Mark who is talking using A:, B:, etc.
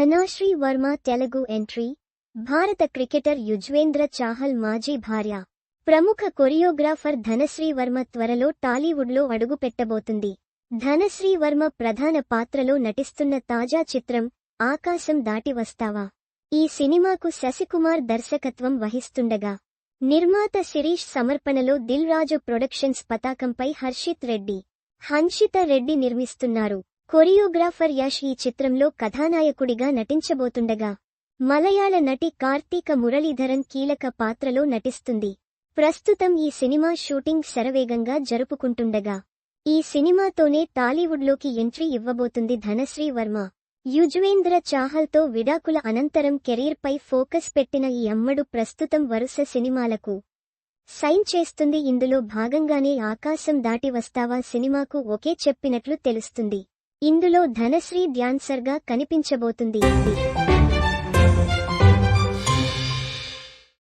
A: ధనాశ్రీ Varma Telugu entry. భారత cricketer Yuzvendra Chahal మాజీ భార్య. ప్రముఖ కొరియోగ్రాఫర్ ధనశ్రీ వర్మ త్వరలో టాలీవుడ్లో అడుగుపెట్టబోతుంది. ధనశ్రీ వర్మ ప్రధాన పాత్రలో నటిస్తున్న తాజా చిత్రం ఆకాశం దాటి వస్తావా? ఈ సినిమాకు శశికుమార్ దర్శకత్వం వహిస్తుండగా. నిర్మాత శిరీష్ సమర్పణలో దిల్ రాజు ప్రొడక్షన్స్ పతాకంపై హర్షిత్ రెడ్డి హన్షిత రెడ్డి నిర్మిస్తున్నారు. కొరియోగ్రాఫర్ యష్ ఈ చిత్రంలో కథానాయకుడిగా నటించబోతుండగా మలయాళ నటి కార్తీక మురళీధరన్ కీలక పాత్రలో నటిస్తుంది. ప్రస్తుతం ఈ సినిమా షూటింగ్ శరవేగంగా జరుపుకుంటుండగా ఈ సినిమాతోనే టాలీవుడ్లోకి ఎంట్రీ ఇవ్వబోతుంది ధనశ్రీ వర్మ. యుజ్వేంద్ర చాహల్తో విడాకుల అనంతరం కెరీర్పై ఫోకస్ పెట్టిన ఈ అమ్మడు ప్రస్తుతం వరుస సినిమాలకు సైన్ చేస్తుంది. ఇందులో భాగంగానే ఆకాశం దాటి వస్తావా సినిమాకు ఒకే చెప్పినట్లు తెలుస్తుంది. ఇందులో ధనశ్రీ డ్యాన్సర్గా కనిపించబోతుంది.